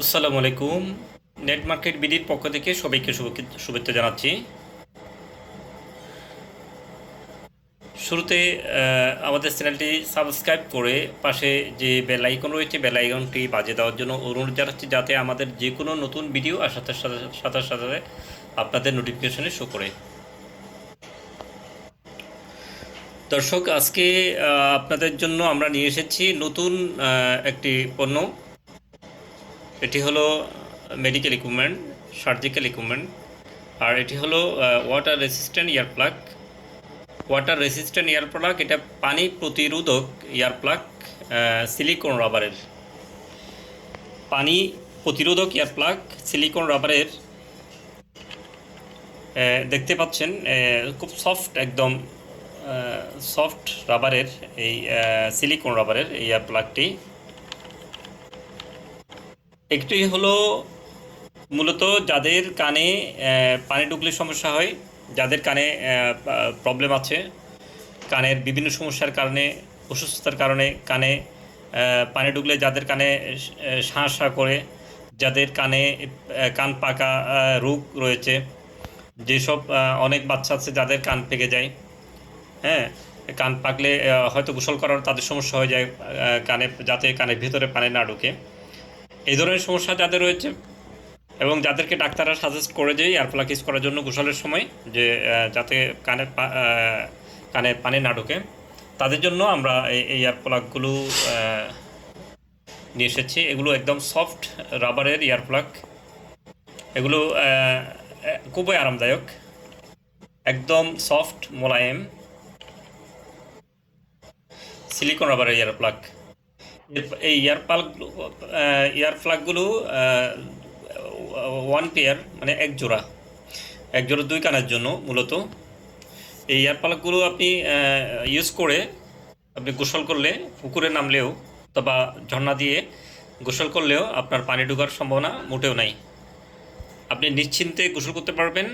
আসসালামু আলাইকুম। Net market বিডির পক্ষ থেকে সবাইকে শুভ- শুভেচ্ছা জানাচ্ছি। শুরুতে আমাদের চ্যানেলটি সাবস্ক্রাইব করে পাশে যে বেল আইকন রয়েছে, বেল আইকনটি বাজে দেওয়ার জন্য অনুরোধ জানাচ্ছি, যাতে আমাদের যে কোনো নতুন ভিডিও আসার সাথে সাথে সাথে সাথে আপনাদের নোটিফিকেশনে শো করে। দর্শক, আজকে আপনাদের জন্য আমরা নিয়ে এসেছি নতুন একটি পণ্য। এটি হলো মেডিকেল ইকুইপমেন্ট সার্জিক্যাল ইকুইপমেন্ট আর এটি হলো water resistant ear plug water resistant ear plug এটা পানি প্রতিরোধক ইয়ার প্লাগ সিলিকন রাবারের পানি প্রতিরোধক ইয়ার প্লাগ সিলিকন রাবারের দেখতে পাচ্ছেন খুব সফট একদম সফট রাবারের এই সিলিকন রাবারের ইয়ার প্লাগটি একটি হলো মূলত যাদের কানে পানি ঢুকলে সমস্যা হয়, যাদের কানে প্রবলেম আছে, কানের বিভিন্ন সমস্যার কারণে, অসুস্থতার কারণে কানে পানি ঢুকলে যাদের কানে শাঁ করে, যাদের কানে কান পাকা রোগ রয়েছে, যেসব অনেক বাচ্চা আছে যাদের কান পেকে যায় হ্যাঁ কান পাকলে হয়তো গোসল করার তাদের সমস্যা হয়ে যায় কানে, যাতে কানের ভিতরে পানি না ঢুকে। এই ধরনের সমস্যা যাদের রয়েছে এবং যাদেরকে ডাক্তাররা সাজেস্ট করে যে এয়ার প্লাগ ইউজ করার জন্য গোসলের সময় যে যাতে কানে কানে পানি না ঢোকে, তাদের জন্য আমরা এই এই এয়ার প্লাগগুলো নিয়ে এসেছি। এগুলো একদম সফট রাবারের এয়ার প্লাগ এগুলো খুবই আরামদায়ক। একদম সফট মোলায়েম। সিলিকন রাবারের এয়ার প্লাগ এই ইয়ার প্লাগ ইয়ার প্লাগগুলো ওয়ান পেয়ার মানে এক জোড়া। এক জোড়া দুই কানের জন্য মূলত। এই ইয়ার প্লাগগুলো আপনি ইউজ করে আপনি গোসল করলে, পুকুরে নামলেও অথবা ঝর্ণা দিয়ে গোসল করলেও আপনার পানি ঢোকার সম্ভাবনা মোটেও নাই। আপনি নিশ্চিন্তে গোসল করতে পারবেন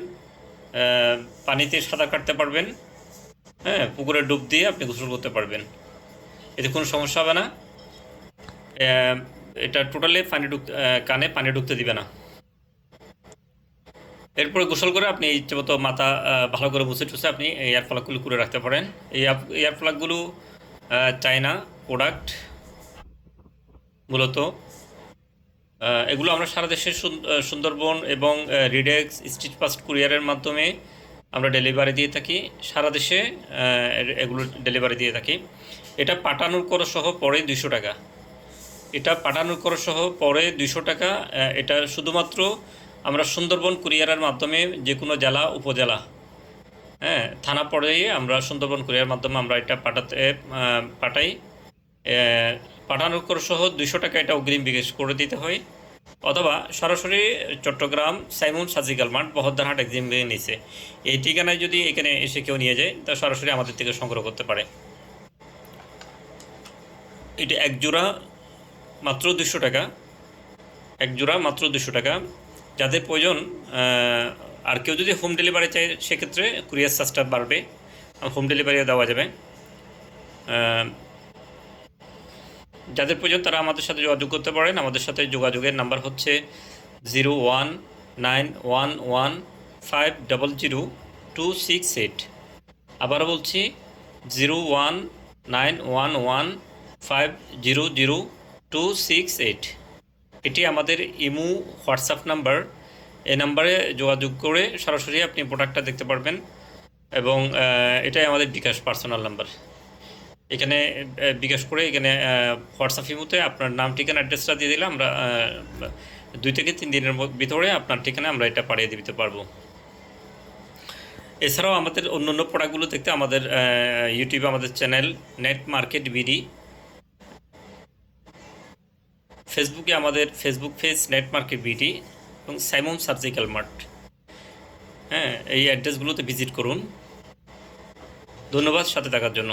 পানিতে সাঁতার কাটতে পারবেন হ্যাঁ পুকুরে ডুব দিয়ে আপনি গোসল করতে পারবেন। এতে কোনো সমস্যা হবে না। এটা টোটালি পানি ঢুক কানে পানি ঢুকতে দিবে না। এরপরে গোসল করে আপনি ইচ্ছে মতো মাথা ভালো করে মুছে টুছে আপনি এয়ার প্লাগগুলো করে রাখতে পারেন। এই এয়ার প্লাগগুলো চায়না প্রোডাক্ট মূলত এগুলো আমরা সারা সুন- সুন্দরবন এবং রিডেক্স স্ট্রিট ফাস্ট কুরিয়ারের মাধ্যমে আমরা ডেলিভারি দিয়ে থাকি। সারা দেশে এগুলো ডেলিভারি দিয়ে থাকি। এটা পাঠানোর খরচ সহ পড়ে দুইশো টাকা। এটা পাঠানোর খরচ সহ পরে দুইশো টাকা এটা শুধুমাত্র আমরা সুন্দরবন কুরিয়ারের মাধ্যমে যে কোনো জেলা, উপজেলা হ্যাঁ থানা পর্যায়ে আমরা সুন্দরবন কুরিয়ার মাধ্যমে আমরা এটা পাঠাতে পাঠাই। পাঠানোর খরচ সহ দুইশো টাকা এটা অগ্রিম বিকাশ করে দিতে হয়। অথবা সরাসরি চট্টগ্রাম সাইমন সার্জিক্যাল মাঠ বহদ্দারহাট এক্সিম নিচে এই ঠিকানায় যদি এখানে এসে কেউ নিয়ে যায়, তা সরাসরি আমাদের থেকে সংগ্রহ করতে পারে। এটা এক জোড়া মাত্র দুশো টাকা, এক জোড়া মাত্র দুশো টাকা। যাদের প্রয়োজন আর কেউ যদি হোম ডেলিভারি চায়, সেক্ষেত্রে কুরিয়ার চার্জটা বাড়বে হোম ডেলিভারিও দেওয়া যাবে। যাদের প্রয়োজন, তারা আমাদের সাথে যোগাযোগ করতে পারেন। আমাদের সাথে যোগাযোগের নাম্বার হচ্ছে zero one nine one one five double zero two six eight আবারও বলছি zero one nine one one five zero zero two six eight এটি আমাদের ইমু, হোয়াটসঅ্যাপ নাম্বার। এই নাম্বারে যোগাযোগ করে সরাসরি আপনি প্রোডাক্টটা দেখতে পারবেন এবং এটাই আমাদের বিকাশ পার্সোনাল নাম্বার। এখানে বিকাশ করে এখানে হোয়াটসঅ্যাপ ইমুতে আপনার নাম, ঠিকানা, অ্যাড্রেসটা দিয়ে দিলে আমরা দুই থেকে তিন দিনের ভিতরে আপনার ঠিকানা আমরা এটা পাঠিয়ে দিতে পারব। এছাড়াও আমাদের অন্য অন্য প্রোডাক্টগুলো দেখতে আমাদের ইউটিউবে আমাদের চ্যানেল নেট মার্কেট বিডি ফেসবুকে আমাদের ফেসবুক পেজ নেট মার্কেট বিটি এবং সাইমন সার্জিক্যাল মার্ট। হ্যাঁ এই অ্যাড্রেসগুলোতে ভিজিট করুন। ধন্যবাদ সাথে থাকার জন্য।